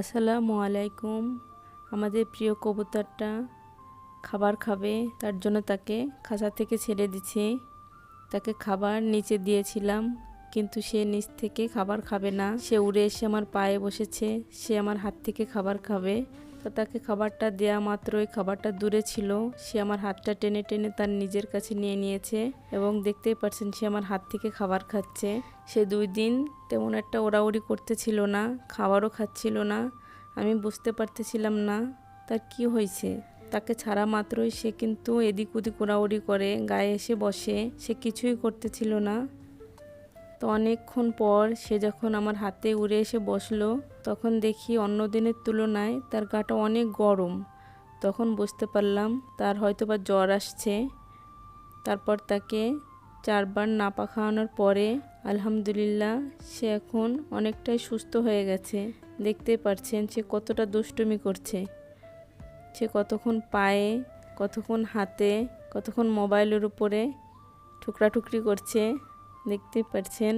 আসসালামু আলাইকুম। আমাদের প্রিয় কবুতরটা খাবার খাবে, তার জন্য তাকে খাঁচা থেকে ছেড়ে দিছি তাকে খাবার নিচে দিয়েছিলাম, কিন্তু সে নিচ থেকে খাবার খাবে না। সে উড়ে এসে আমার পায়ে বসেছে, সে আমার হাত থেকে খাবার খাবে। তো তাকে খাবারটা দেয়া মাত্রই খাবারটা দূরে ছিল। সে আমার হাতটা টেনে টেনে তার নিজের কাছে নিয়ে নিয়েছে এবং দেখতেই পাচ্ছেন সে আমার হাত থেকে খাবার খাচ্ছে। সে দুই দিন তেমন একটা ওড়াউড়ি করতেছিল না, খাবারও খাচ্ছিল না। আমি বুঝতে পারতেছিলাম না তার কি হয়েছে। তাকে ছাড়া মাত্রই সে কিন্তু এদিক ওদিক ওড়াউড়ি করে, গায়ে এসে বসে। সে কিছুই করতেছিল না। তো অনেকক্ষণ পর সে যখন আমার হাতে উড়ে এসে বসল, তখন দেখি অন্য দিনের তুলনায় তার গাটা অনেক গরম। তখন বুঝতে পারলাম তার হয়তো বা জ্বর আসছে। তারপর তাকে চারবার নাপা খাওয়ানোর পরে, আলহামদুলিল্লাহ, সে এখন অনেকটাই সুস্থ হয়ে গেছে। দেখতেই পারছেন সে কতটা দুষ্টুমি করছে। সে কতক্ষণ পায়ে, কতক্ষণ হাতে, কতক্ষণ মোবাইলের উপরে টুকরাটুকরি করছে। দেখতে পাচ্ছেন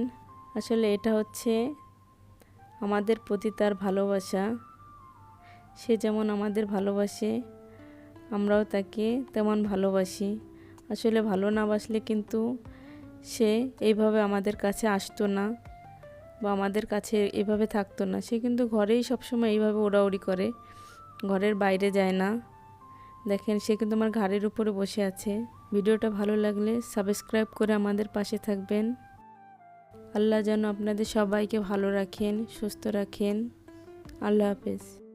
আসলে এটা হচ্ছে আমাদের প্রতি তার ভালোবাসা। সে যেমন আমাদের ভালোবাসে, আমরাও তাকে তেমন ভালোবাসি। আসলে ভালো না বাসলে কিন্তু সে এইভাবে আমাদের কাছে আসতো না বা আমাদের কাছে এভাবে থাকতো না। সে কিন্তু ঘরেই সবসময় এইভাবে ওড়াউড়ি করে, ঘরের বাইরে যায় না। দেখেন, সে কিন্তু আমার ঘাড়ের উপরে বসে আছে। ভিডিওটা ভালো লাগলে সাবস্ক্রাইব করে আমাদের পাশে থাকবেন। আল্লাহ যেন আপনাদের সবাইকে ভালো রাখেন, সুস্থ রাখেন। আল্লাহ হাফেজ।